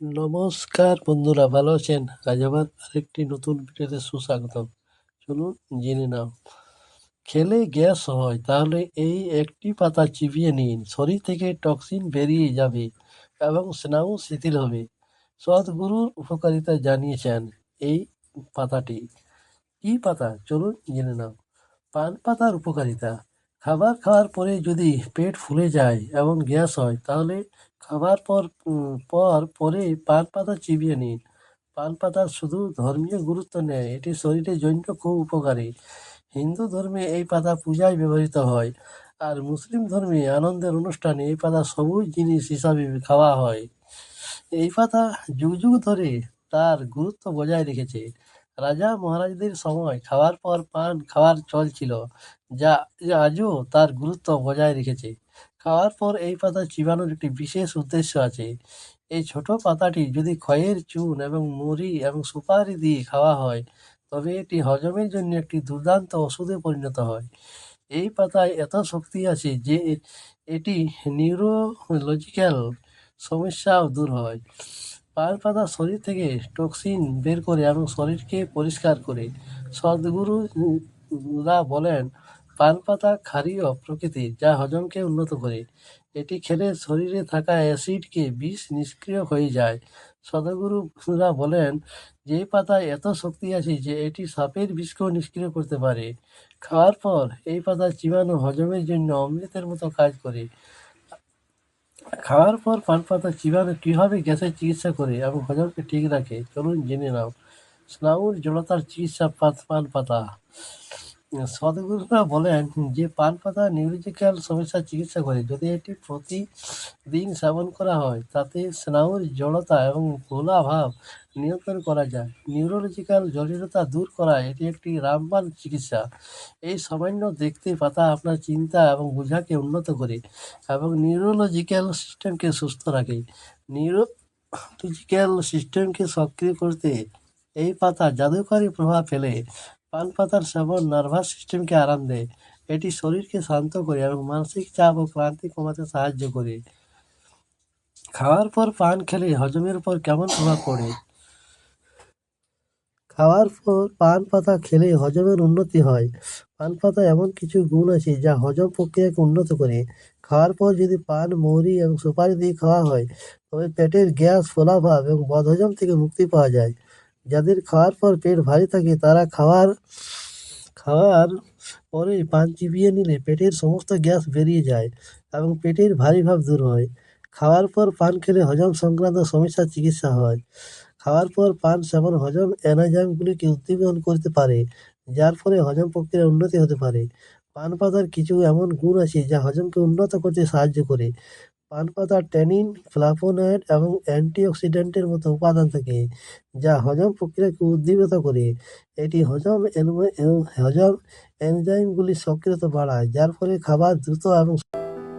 নমস্কার বন্ধুরা, ভালো আছেন? আজ আবার আরেকটি নতুন ভিডিওতে সুস্বাগতম। চলুন জেনে নাও। খেলে গ্যাস হয়, তাহলে এই একটি পাতা চিবিয়ে নিন। শরীর থেকে টক্সিন বেরিয়ে যাবে এবং স্নায়ু শিথিল হবে। সদ্গুরুর উপকারিতা জানিয়েছেন এই পাতাটি। কী পাতা? চলুন জেনে নাও। পান পাতার উপকারিতা। খাবার খাওয়ার পরে যদি পেট ফুলে যায় এবং গ্যাস হয়, তাহলে খাবার পর পর পরে পান পাতা চিবিয়ে নিন। পান পাতার শুধু ধর্মীয় গুরুত্ব নেয়, এটি শরীরের জন্য খুব উপকারী। হিন্দু ধর্মে এই পাতা পূজায় ব্যবহৃত হয়, আর মুসলিম ধর্মে আনন্দের অনুষ্ঠানে এই পাতা সবুজ জিনিস হিসাবে খাওয়া হয়। এই পাতা যুগ যুগ ধরে তার গুরুত্ব বজায় রেখেছে। রাজা মহারাজদের সময় খাওয়ার পর পান খাওয়ার চল ছিল, যা আজও তার গুরুত্ব বজায় রেখেছে। খাওয়ার পর এই পাতা চিবানোর একটি বিশেষ উদ্দেশ্য আছে। এই ছোট পাতাটি যদি খয়ের চুন এবং মুড়ি এবং সুপারি দিয়ে খাওয়া হয়, তবে এটি হজমের জন্য একটি দুর্দান্ত ওষুধে পরিণত হয়। এই পাতায় এত শক্তি আছে যে এটি নিউরোলজিক্যাল সমস্যাও দূর হয়। পান পাতা শরীর থেকে টক্সিন বের করে এবং শরীরকে পরিষ্কার করে। সদ্গুরুরা বলেন পান পাতা ক্ষারীয় প্রকৃতির যা হজমকে উন্নত করে। এটি খেলে শরীরে থাকা অ্যাসিডকে বিষ নিষ্ক্রিয় হয়ে যায়। সদগুরুরা বলেন, যে পাতায় এত শক্তি আছে যে এটি সাপের বিষকেও নিষ্ক্রিয় করতে পারে। খাওয়ার পর এই পাতা চিবানো হজমের জন্য অমৃতের মতো কাজ করে। খাওয়ার পর পান পাতা চিবানো কীভাবে গ্যাসের চিকিৎসা করে এবং হজমকে ঠিক রাখে? চলুন জেনে নাও। স্নায়ুর জড়তার চিকিৎসা পান পাতা সদগুরুরা বলেন যে পান পাতা নিউরোলজিক্যাল সমস্যার চিকিৎসা করে। যদি এটি প্রতিদিন সেবন করা হয়, তাতে স্নায়ুর জড়তা এবং ঘোলা ভাব নিয়ন্ত্রণ করা যায়। নিউরোলজিক্যাল জটিলতা দূর করা, এটি একটি রামবান চিকিৎসা। এই সামান্য দেখতে পাতা আপনার চিন্তা এবং বোঝাকে উন্নত করে এবং নিউরোলজিক্যাল সিস্টেমকে সুস্থ রাখে। নিউরোলজিক্যাল সিস্টেমকে সক্রিয় করতে এই পাতা জাদুকরী প্রভাব ফেলে। পান পাতার সেবন নার্ভাস সিস্টেমকে আরাম দেয়। এটি শরীরকে শান্ত করে এবং মানসিক চাপ ও ক্লান্তি কমাতে সাহায্য করে। খাওয়ার পর পান খেলে হজমের উপর কেমন প্রভাব পড়ে? খাওয়ার পর পান পাতা খেলে হজমের উন্নতি হয়। পান পাতা এমন কিছু গুণ আছে যা হজম প্রক্রিয়াকে উন্নত করে। খাওয়ার পর যদি পান, মৌরি এবং সুপারি দিয়ে খাওয়া হয়, তবে পেটের গ্যাস, ফোলাভাব এবং বদহজম থেকে মুক্তি পাওয়া যায়। যাদের খাওয়ার পর পেট ভারী থাকে, তারা খাওয়ার খাওয়ার পরে পান চিবিয়ে নিলে পেটের সমস্ত গ্যাস বেরিয়ে যায় এবং পেটের ভারী ভাব দূর হয়। খাওয়ার পর পান খেলে হজম সংক্রান্ত সমস্যার চিকিৎসা হয়। খাওয়ার পর পান সেবন হজম এনাজামগুলিকে উদ্দীপন করতে পারে, যার ফলে হজম প্রক্রিয়ার উন্নতি হতে পারে। পান পাতার কিছু এমন গুণ আছে যা হজমকে উন্নত করতে সাহায্য করে। পান পাতার ট্যানিন ফ্লাভোনয়েড এবং অ্যান্টিঅক্সিডেন্টের মতো উপাদান থাকে যা হজম প্রক্রিয়াকে উদ্দীপিত করে। এটি হজম হজম এনজাইমগুলি সক্রিয়তা বাড়ায়, যার ফলে খাবার দ্রুত এবং